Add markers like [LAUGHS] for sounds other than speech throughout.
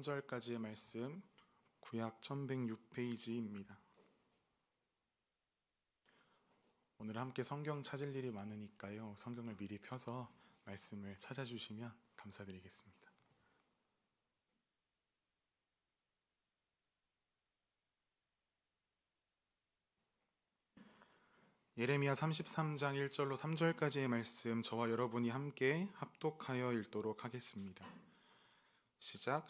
3절까지의 말씀 구약 1106페이지입니다. 오늘 함께 성경 찾을 일이 많으니까요. 성경을 미리 펴서 말씀을 찾아주시면 감사드리겠습니다. 예레미야 33장 1절로 3절까지의 말씀 저와 여러분이 함께 합독하여 읽도록 하겠습니다. 시작.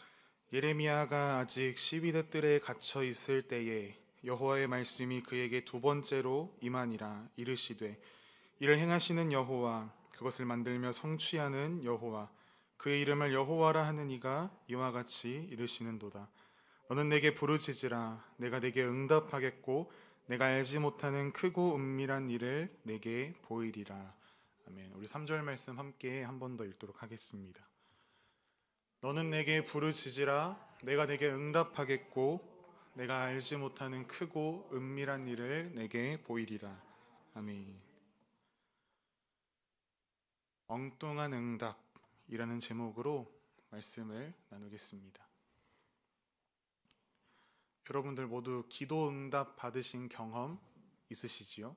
예레미야가 아직 시비대 뜰에 갇혀 있을 때에 여호와의 말씀이 그에게 두 번째로 임하니라 이르시되 이를 행하시는 여호와 그것을 만들며 성취하는 여호와 그의 이름을 여호와라 하는 이가 이와 같이 이르시는도다. 너는 내게 부르짖으라. 내가 내게 응답하겠고 내가 알지 못하는 크고 은밀한 일을 내게 보이리라. 아멘. 우리 3절 말씀 함께 한 번 더 읽도록 하겠습니다 너는 내게 부르짖으라 내가 내게 응답하겠고 내가 알지 못하는 크고 은밀한 일을 내게 보이리라. 아멘. 엉뚱한 응답이라는 제목으로 말씀을 나누겠습니다. 여러분들 모두 기도 응답 받으신 경험 있으시지요?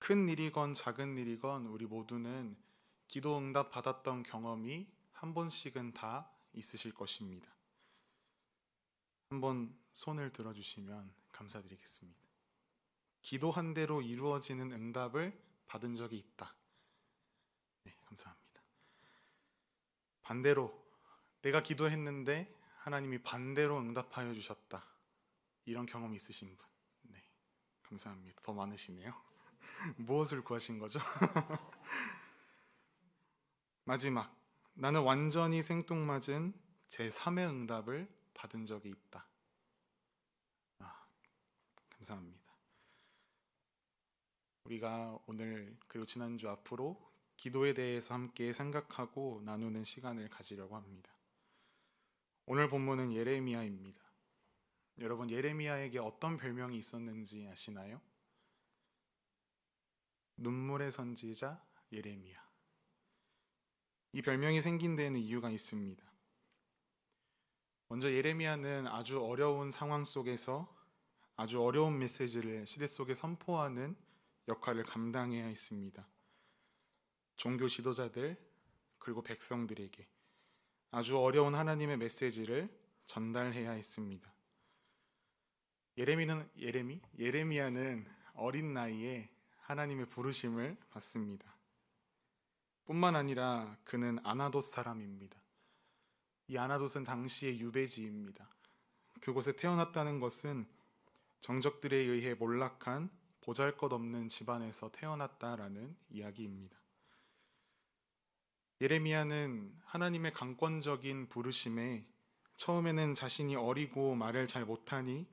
큰 일이건 작은 일이건 우리 모두는 기도 응답 받았던 경험이 한 번씩은 다 있으실 것입니다. 한번 손을 들어주시면 감사드리겠습니다. 기도한 대로 이루어지는 응답을 받은 적이 있다. 네, 감사합니다. 반대로 내가 기도했는데 하나님이 반대로 응답하여 주셨다. 이런 경험 있으신 분. 네, 감사합니다. 더 많으시네요. [LAUGHS] 무엇을 구하신 거죠? [LAUGHS] 마지막. 나는 완전히 생뚱맞은 제 3의 응답을 받은 적이 있다. 아, 감사합니다. 우리가 오늘 그리고 지난주 앞으로 기도에 대해서 함께 생각하고 나누는 시간을 가지려고 합니다. 오늘 본문은 예레미야입니다. 여러분 예레미야에게 어떤 별명이 있었는지 아시나요? 눈물의 선지자 예레미야. 이 별명이 생긴 데에는 이유가 있습니다. 먼저 예레미야는 아주 어려운 상황 속에서 아주 어려운 메시지를 시대 속에 선포하는 역할을 감당해야 했습니다. 종교 지도자들 그리고 백성들에게 아주 어려운 하나님의 메시지를 전달해야 했습니다. 예레미는 예레미 예레미야는 어린 나이에 하나님의 부르심을 받습니다. 뿐만 아니라 그는 아나돗 사람입니다. 이 아나돗은 당시의 유배지입니다. 그곳에 태어났다는 것은 정적들에 의해 몰락한 보잘것없는 집안에서 태어났다라는 이야기입니다. 예레미야는 하나님의 강권적인 부르심에 처음에는 자신이 어리고 말을 잘 못하니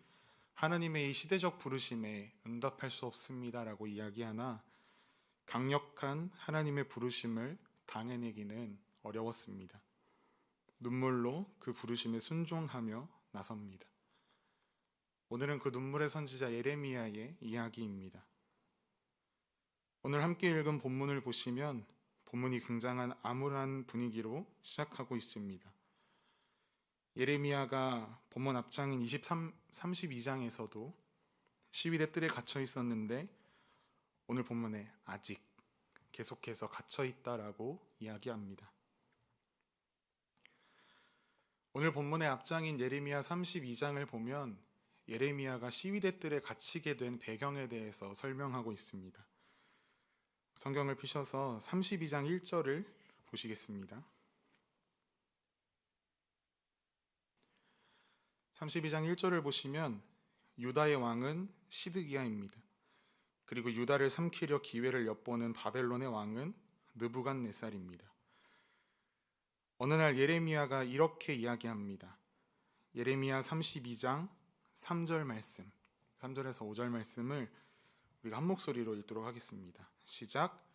하나님의 이 시대적 부르심에 응답할 수 없습니다라고 이야기하나 강력한 하나님의 부르심을 당해내기는 어려웠습니다. 눈물로 그 부르심에 순종하며 나섭니다. 오늘은 그 눈물의 선지자 예레미야의 이야기입니다. 오늘 함께 읽은 본문을 보시면 본문이 굉장한 암울한 분위기로 시작하고 있습니다. 예레미야가 본문 앞장인 23, 32장에서도 시위대 뜰에 갇혀 있었는데 오늘 본문에 아직 계속해서 갇혀 있다라고 이야기합니다. 오늘 본문의 앞장인 예레미야 32장을 보면 예레미야가 시위대 뜰에 갇히게 된 배경에 대해서 설명하고 있습니다. 성경을 피셔서 32장 1절을 보시겠습니다. 32장 1절을 보시면 유다의 왕은 시드기야입니다. 그리고 유다를 삼키려 기회를 엿보는 바벨론의 왕은 느부갓네살입니다. 어느 날 예레미야가 이렇게 이야기합니다. 예레미야 32장 3절 말씀, 3절에서 5절 말씀을 우리가 한 목소리로 읽도록 하겠습니다. 시작.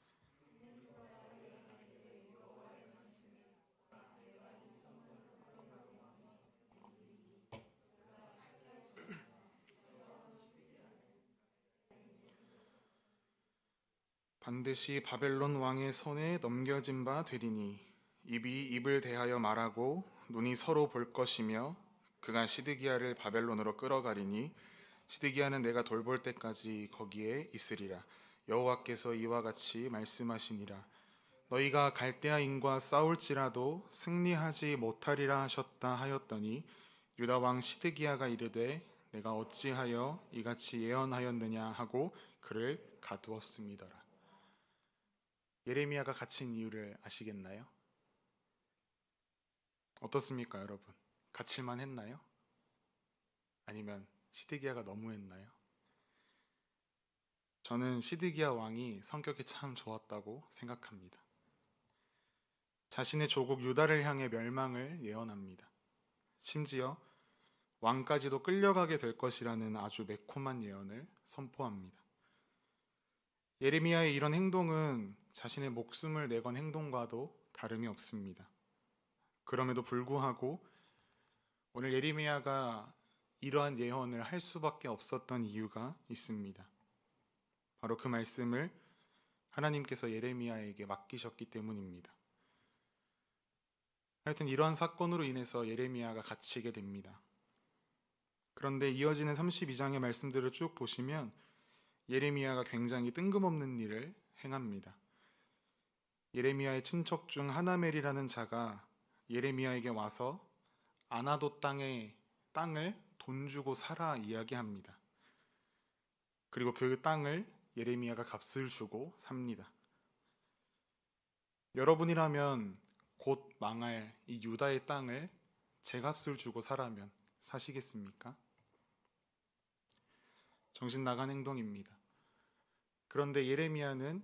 반드시 바벨론 왕의 손에 넘겨진 바 되리니 입이 입을 대하여 말하고 눈이 서로 볼 것이며 그가 시드기야를 바벨론으로 끌어가리니 시드기야는 내가 돌볼 때까지 거기에 있으리라. 여호와께서 이와 같이 말씀하시니라. 너희가 갈대아인과 싸울지라도 승리하지 못하리라 하셨다 하였더니 유다 왕 시드기야가 이르되 내가 어찌하여 이같이 예언하였느냐 하고 그를 가두었습니다라 예레미야가 갇힌 이유를 아시겠나요? 어떻습니까, 여러분? 갇힐만 했나요? 아니면 시드기야가 너무했나요? 저는 시드기야 왕이 성격이 참 좋았다고 생각합니다. 자신의 조국 유다를 향해 멸망을 예언합니다. 심지어 왕까지도 끌려가게 될 것이라는 아주 매콤한 예언을 선포합니다. 예레미야의 이런 행동은 자신의 목숨을 내건 행동과도 다름이 없습니다. 그럼에도 불구하고 오늘 예레미야가 이러한 예언을 할 수밖에 없었던 이유가 있습니다. 바로 그 말씀을 하나님께서 예레미야에게 맡기셨기 때문입니다. 하여튼 이러한 사건으로 인해서 예레미야가 갇히게 됩니다. 그런데 이어지는 32장의 말씀들을 쭉 보시면 예레미야가 굉장히 뜬금없는 일을 행합니다. 예레미야의 친척 중 하나멜이라는 자가 예레미야에게 와서 아나도 땅에 땅을 돈 주고 사라 이야기합니다. 그리고 그 땅을 예레미야가 값을 주고 삽니다. 여러분이라면 곧 망할 이 유다의 땅을 제값을 주고 사라면 사시겠습니까? 정신 나간 행동입니다. 그런데 예레미야는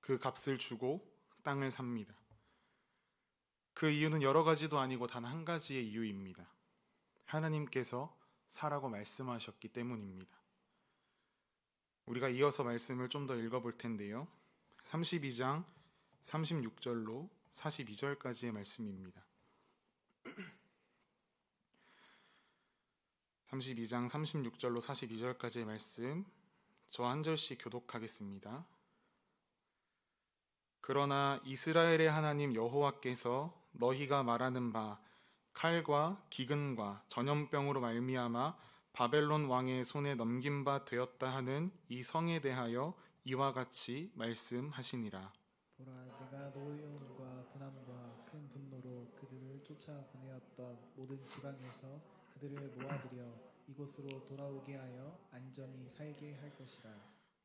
그 값을 주고 땅을 삽니다. 그 이유는 여러 가지도 아니고 단 한 가지의 이유입니다. 하나님께서 사라고 말씀하셨기 때문입니다. 우리가 이어서 말씀을 좀 더 읽어볼 텐데요. 32장 36절로 42절까지의 말씀입니다. 32장 36절로 42절까지의 말씀 저 한 절씩 교독하겠습니다. 그러나 이스라엘의 하나님 여호와께서 너희가 말하는 바 칼과 기근과 전염병으로 말미암아 바벨론 왕의 손에 넘긴 바 되었다 하는 이 성에 대하여 이와 같이 말씀하시니라. 보라 내가 노여움과 분함과 큰 분노로 그들을 쫓아 보내었던 모든 지방에서 그들을 모아들여 이곳으로 돌아오게 하여 안전히 살게 할 것이라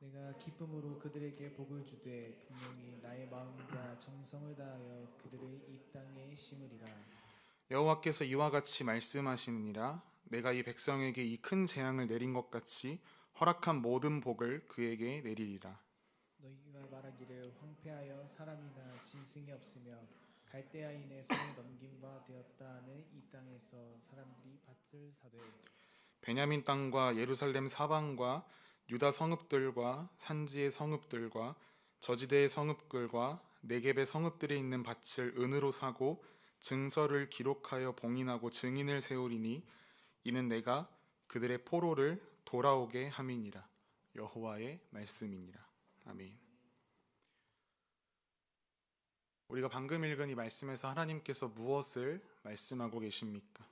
내가 기쁨으로 그들에게 복을 주되 분명히 나의 마음과 정성을 다하여 그들을 이 땅에 심으리라. 여호와께서 이와 같이 말씀하시느니라. 내가 이 백성에게 이 큰 재앙을 내린 것 같이 허락한 모든 복을 그에게 내리리라. 너희가 말하기를 황폐하여 사람이나 짐승이 없으며 갈대아인의 손에 넘긴 바 되었다 하는 이 땅에서 사람들이 밭을 사되 베냐민 땅과 예루살렘 사방과 유다 성읍들과 산지의 성읍들과 저지대의 성읍들과 네겝의 성읍들에 있는 밭을 은으로 사고 증서를 기록하여 봉인하고 증인을 세우리니 이는 내가 그들의 포로를 돌아오게 함이니라 여호와의 말씀이니라 아멘. 우리가 방금 읽은 이 말씀에서 하나님께서 무엇을 말씀하고 계십니까?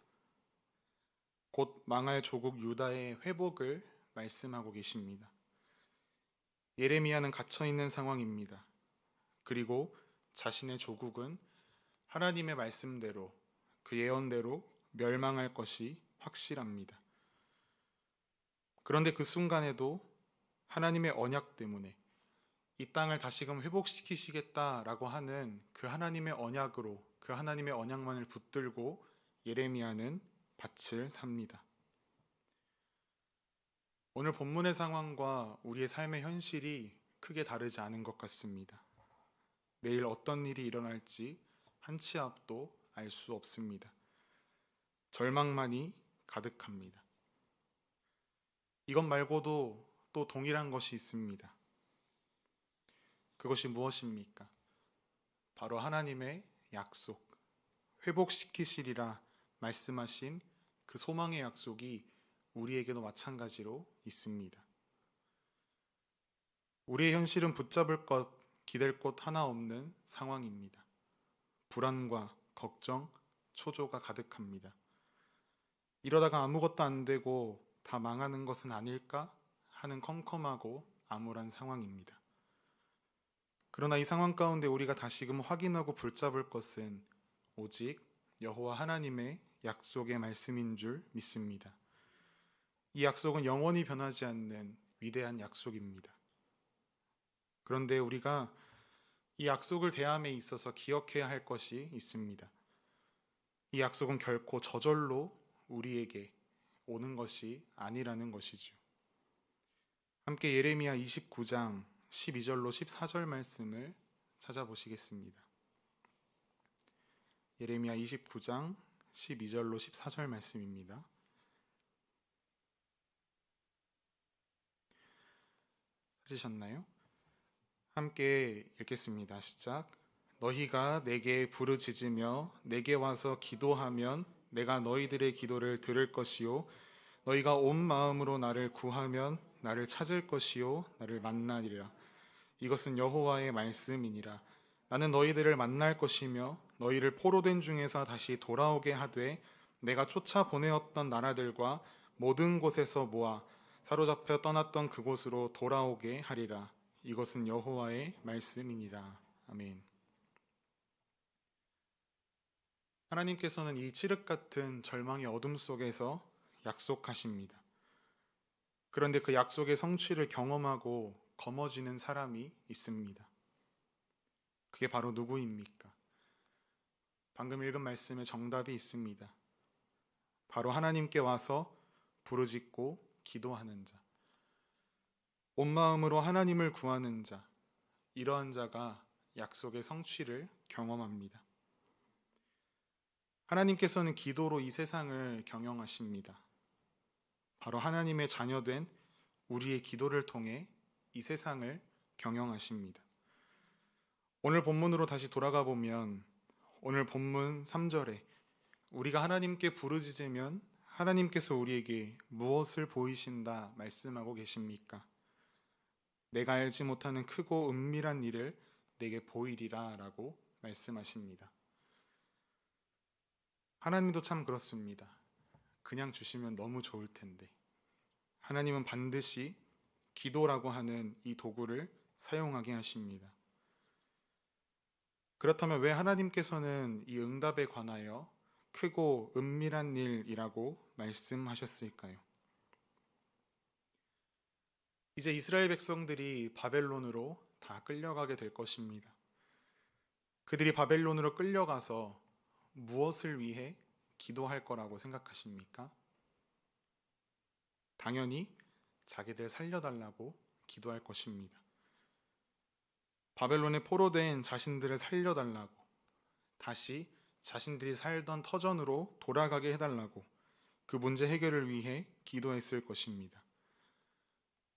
곧 망할 조국 유다의 회복을 말씀하고 계십니다. 예레미야는 갇혀 있는 상황입니다. 그리고 자신의 조국은 하나님의 말씀대로 그 예언대로 멸망할 것이 확실합니다. 그런데 그 순간에도 하나님의 언약 때문에 이 땅을 다시금 회복시키시겠다라고 하는 그 하나님의 언약으로 그 하나님의 언약만을 붙들고 예레미야는 밭을 삽니다. 오늘 본문의 상황과 우리의 삶의 현실이 크게 다르지 않은 것 같습니다. 내일 어떤 일이 일어날지 한 치 앞도 알 수 없습니다. 절망만이 가득합니다. 이것 말고도 또 동일한 것이 있습니다. 그것이 무엇입니까? 바로 하나님의 약속, 회복시키시리라 말씀하신 그 소망의 약속이 우리에게도 마찬가지로 있습니다. 우리의 현실은 붙잡을 것, 기댈 곳 하나 없는 상황입니다. 불안과 걱정, 초조가 가득합니다. 이러다가 아무것도 안 되고 다 망하는 것은 아닐까 하는 컴컴하고 암울한 상황입니다. 그러나 이 상황 가운데 우리가 다시금 확인하고 붙잡을 것은 오직 여호와 하나님의 약속의 말씀인 줄 믿습니다. 이 약속은 영원히 변하지 않는 위대한 약속입니다. 그런데 우리가 이 약속을 대함에 있어서 기억해야 할 것이 있습니다. 이 약속은 결코 저절로 우리에게 오는 것이 아니라는 것이죠. 함께 예레미야 29장 12절로 14절 말씀을 찾아보시겠습니다. 예레미야 29장 12절로 14절 말씀입니다. 찾으셨나요? 함께 읽겠습니다. 시작. 너희가 내게 부르짖으며 내게 와서 기도하면 내가 너희들의 기도를 들을 것이요 너희가 온 마음으로 나를 구하면 나를 찾을 것이요 나를 만나리라 이것은 여호와의 말씀이니라 나는 너희들을 만날 것이며 너희를 포로된 중에서 다시 돌아오게 하되 내가 쫓아 보내었던 나라들과 모든 곳에서 모아 사로잡혀 떠났던 그곳으로 돌아오게 하리라 이것은 여호와의 말씀이니라 아멘. 하나님께서는 이 칠흑 같은 절망의 어둠 속에서 약속하십니다. 그런데 그 약속의 성취를 경험하고 거머쥐는 사람이 있습니다. 그게 바로 누구입니까? 방금 읽은 말씀에 정답이 있습니다. 바로 하나님께 와서 부르짖고 기도하는 자. 온 마음으로 하나님을 구하는 자. 이러한 자가 약속의 성취를 경험합니다. 하나님께서는 기도로 이 세상을 경영하십니다. 바로 하나님의 자녀된 우리의 기도를 통해 이 세상을 경영하십니다. 오늘 본문으로 다시 돌아가 보면 오늘 본문 3절에 우리가 하나님께 부르짖으면 하나님께서 우리에게 무엇을 보이신다 말씀하고 계십니까? 내가 알지 못하는 크고 은밀한 일을 내게 보이리라 라고 말씀하십니다. 하나님도 참 그렇습니다. 그냥 주시면 너무 좋을 텐데. 하나님은 반드시 기도라고 하는 이 도구를 사용하게 하십니다. 그렇다면 왜 하나님께서는 이 응답에 관하여 크고 은밀한 일이라고 말씀하셨을까요? 이제 이스라엘 백성들이 바벨론으로 다 끌려가게 될 것입니다. 그들이 바벨론으로 끌려가서 무엇을 위해 기도할 거라고 생각하십니까? 당연히 자기들 살려달라고 기도할 것입니다. 바벨론에 포로된 자신들을 살려달라고 다시 자신들이 살던 터전으로 돌아가게 해달라고 그 문제 해결을 위해 기도했을 것입니다.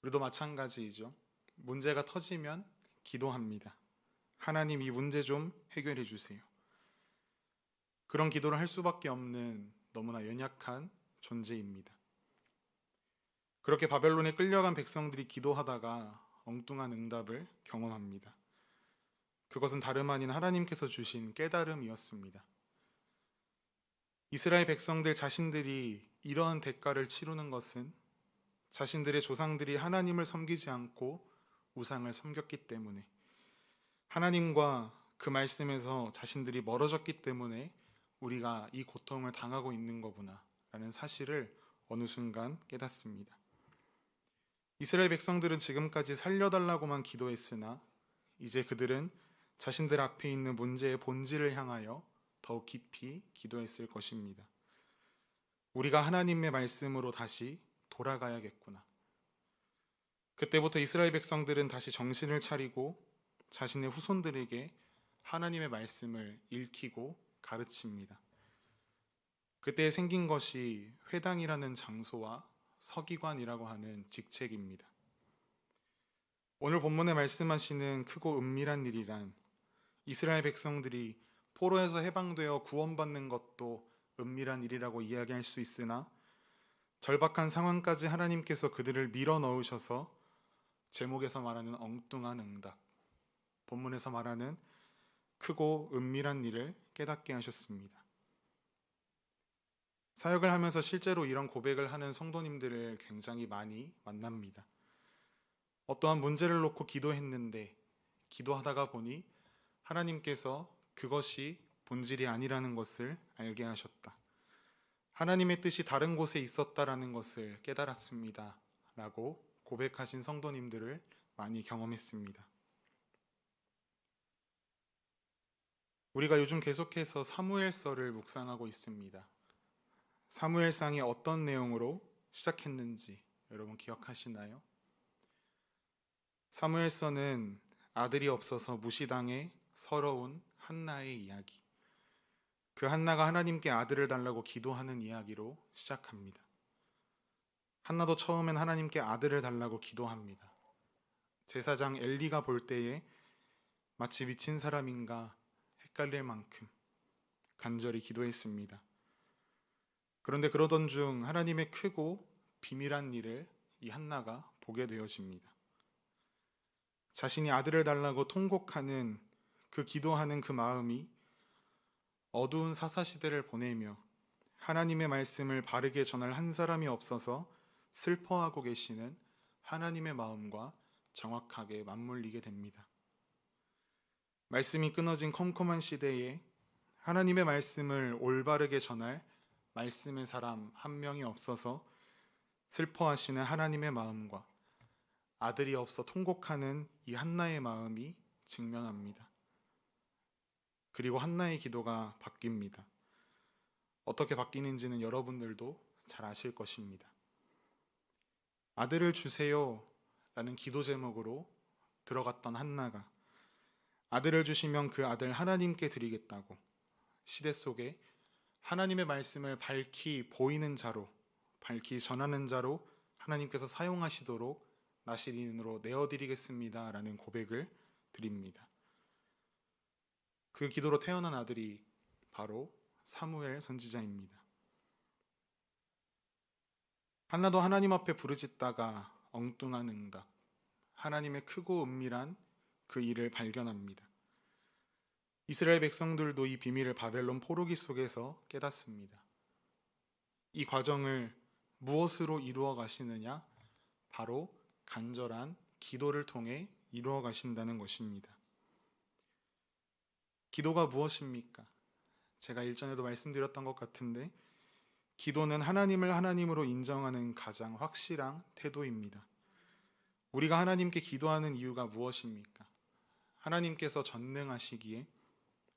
우리도 마찬가지이죠. 문제가 터지면 기도합니다. 하나님 이 문제 좀 해결해 주세요. 그런 기도를 할 수밖에 없는 너무나 연약한 존재입니다. 그렇게 바벨론에 끌려간 백성들이 기도하다가 엉뚱한 응답을 경험합니다. 그것은 다름 아닌 하나님께서 주신 깨달음이었습니다. 이스라엘 백성들 자신들이 이러한 대가를 치르는 것은 자신들의 조상들이 하나님을 섬기지 않고 우상을 섬겼기 때문에 하나님과 그 말씀에서 자신들이 멀어졌기 때문에 우리가 이 고통을 당하고 있는 거구나 라는 사실을 어느 순간 깨닫습니다. 이스라엘 백성들은 지금까지 살려달라고만 기도했으나 이제 그들은 자신들 앞에 있는 문제의 본질을 향하여 더욱 깊이 기도했을 것입니다. 우리가 하나님의 말씀으로 다시 돌아가야겠구나. 그때부터 이스라엘 백성들은 다시 정신을 차리고 자신의 후손들에게 하나님의 말씀을 읽히고 가르칩니다. 그때 생긴 것이 회당이라는 장소와 서기관이라고 하는 직책입니다. 오늘 본문에 말씀하시는 크고 은밀한 일이란 이스라엘 백성들이 포로에서 해방되어 구원받는 것도 은밀한 일이라고 이야기할 수 있으나 절박한 상황까지 하나님께서 그들을 밀어 넣으셔서 제목에서 말하는 엉뚱한 응답, 본문에서 말하는 크고 은밀한 일을 깨닫게 하셨습니다. 사역을 하면서 실제로 이런 고백을 하는 성도님들을 굉장히 많이 만납니다. 어떠한 문제를 놓고 기도했는데 기도하다가 보니 하나님께서 그것이 본질이 아니라는 것을 알게 하셨다. 하나님의 뜻이 다른 곳에 있었다라는 것을 깨달았습니다. 라고 고백하신 성도님들을 많이 경험했습니다. 우리가 요즘 계속해서 사무엘서를 묵상하고 있습니다. 사무엘상이 어떤 내용으로 시작했는지 여러분 기억하시나요? 사무엘서는 아들이 없어서 무시당해 서러운 한나의 이야기. 그 한나가 하나님께 아들을 달라고 기도하는 이야기로 시작합니다. 한나도 처음엔 하나님께 아들을 달라고 기도합니다. 제사장 엘리가 볼 때에 마치 미친 사람인가 헷갈릴 만큼 간절히 기도했습니다. 그런데 그러던 중 하나님의 크고 비밀한 일을 이 한나가 보게 되어집니다. 자신이 아들을 달라고 통곡하는 그 기도하는 그 마음이 어두운 사사시대를 보내며 하나님의 말씀을 바르게 전할 한 사람이 없어서 슬퍼하고 계시는 하나님의 마음과 정확하게 맞물리게 됩니다. 말씀이 끊어진 컴컴한 시대에 하나님의 말씀을 올바르게 전할 말씀의 사람 한 명이 없어서 슬퍼하시는 하나님의 마음과 아들이 없어 통곡하는 이 한나의 마음이 직면합니다. 그리고 한나의 기도가 바뀝니다. 어떻게 바뀌는지는 여러분들도 잘 아실 것입니다. 아들을 주세요 라는 기도 제목으로 들어갔던 한나가 아들을 주시면 그 아들 하나님께 드리겠다고 시대 속에 하나님의 말씀을 밝히 보이는 자로 밝히 전하는 자로 하나님께서 사용하시도록 나시린으로 내어드리겠습니다 라는 고백을 드립니다. 그 기도로 태어난 아들이 바로 사무엘 선지자입니다. 한나도 하나님 앞에 부르짖다가 엉뚱한 응답, 하나님의 크고 은밀한 그 일을 발견합니다. 이스라엘 백성들도 이 비밀을 바벨론 포로기 속에서 깨닫습니다. 이 과정을 무엇으로 이루어 가시느냐? 바로 간절한 기도를 통해 이루어 가신다는 것입니다. 기도가 무엇입니까? 제가 일전에도 말씀드렸던 것 같은데, 기도는 하나님을 하나님으로 인정하는 가장 확실한 태도입니다. 우리가 하나님께 기도하는 이유가 무엇입니까? 하나님께서 전능하시기에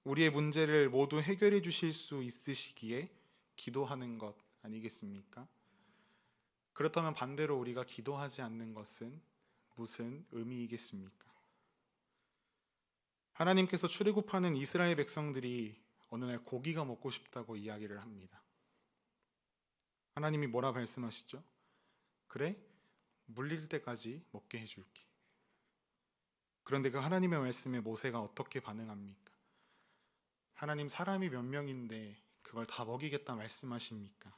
우리의 문제를 모두 해결해 주실 수 있으시기에 기도하는 것 아니겠습니까? 그렇다면 반대로 우리가 기도하지 않는 것은 무슨 의미이겠습니까? 하나님께서 출애굽하는 이스라엘 백성들이 어느 날 고기가 먹고 싶다고 이야기를 합니다. 하나님이 뭐라 말씀하시죠? 그래? 물릴 때까지 먹게 해줄게. 그런데 그 하나님의 말씀에 모세가 어떻게 반응합니까? 하나님 사람이 몇 명인데 그걸 다 먹이겠다 말씀하십니까?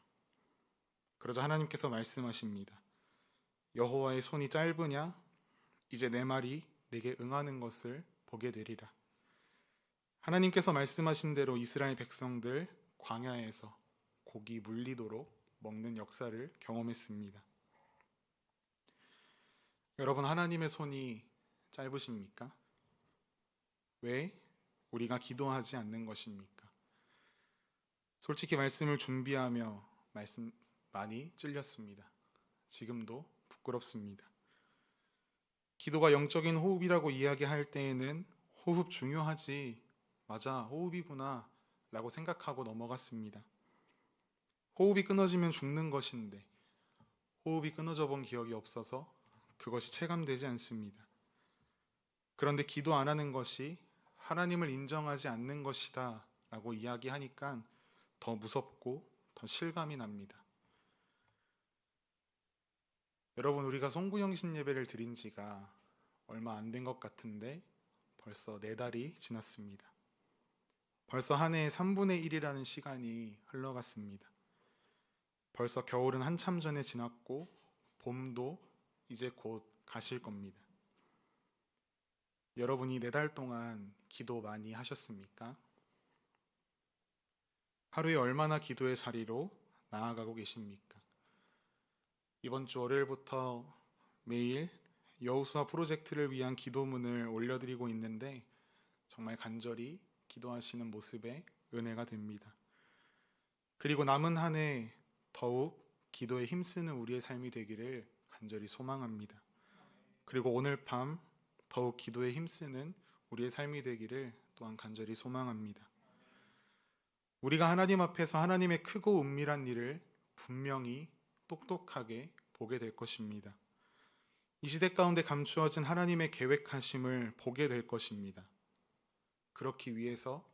그러자 하나님께서 말씀하십니다. 여호와의 손이 짧으냐? 이제 내 말이 내게 응하는 것을 보게 되리라. 하나님께서 말씀하신 대로 이스라엘 백성들 광야에서 고기 물리도록 먹는 역사를 경험했습니다. 여러분 하나님의 손이 짧으십니까? 왜 우리가 기도하지 않는 것입니까? 솔직히 말씀을 준비하며 말씀 많이 찔렸습니다. 지금도 부끄럽습니다. 기도가 영적인 호흡이라고 이야기할 때에는 호흡 중요하지. 맞아, 호흡이구나. 라고 생각하고 넘어갔습니다. 호흡이 끊어지면 죽는 것인데, 호흡이 끊어져 본 기억이 없어서 그것이 체감되지 않습니다. 그런데 기도 안 하는 것이 하나님을 인정하지 않는 것이다 라고 이야기하니까 더 무섭고 더 실감이 납니다. 여러분, 우리가 송구영신 예배를 드린 지가 얼마 안 된 것 같은데 벌써 네 달이 지났습니다. 벌써 한 해의 3분의 1이라는 시간이 흘러갔습니다. 벌써 겨울은 한참 전에 지났고 봄도 이제 곧 가실 겁니다. 여러분이 네 달 동안 기도 많이 하셨습니까? 하루에 얼마나 기도의 자리로 나아가고 계십니까? 이번 주 월요일부터 매일 여우수아 프로젝트를 위한 기도문을 올려드리고 있는데 정말 간절히 기도하시는 모습에 은혜가 됩니다. 그리고 남은 한 해 더욱 기도에 힘쓰는 우리의 삶이 되기를 간절히 소망합니다. 그리고 오늘 밤 더욱 기도에 힘쓰는 우리의 삶이 되기를 또한 간절히 소망합니다. 우리가 하나님 앞에서 하나님의 크고 은밀한 일을 분명히 똑똑하게 보게 될 것입니다. 이 시대 가운데 감추어진 하나님의 계획하심을 보게 될 것입니다. 그렇기 위해서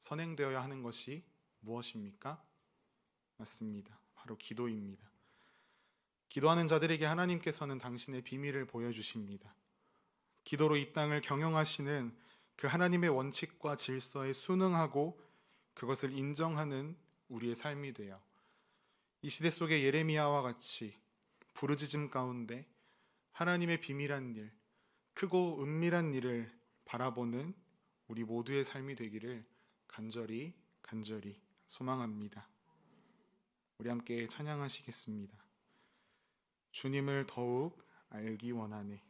선행되어야 하는 것이 무엇입니까? 맞습니다. 바로 기도입니다. 기도하는 자들에게 하나님께서는 당신의 비밀을 보여주십니다. 기도로 이 땅을 경영하시는 그 하나님의 원칙과 질서에 순응하고 그것을 인정하는 우리의 삶이 되어 이 시대 속의 예레미야와 같이 부르짖음 가운데 하나님의 비밀한 일, 크고 은밀한 일을 바라보는 우리 모두의 삶이 되기를 간절히 간절히 소망합니다. 우리 함께 찬양하시겠습니다. 주님을 더욱 알기 원하네.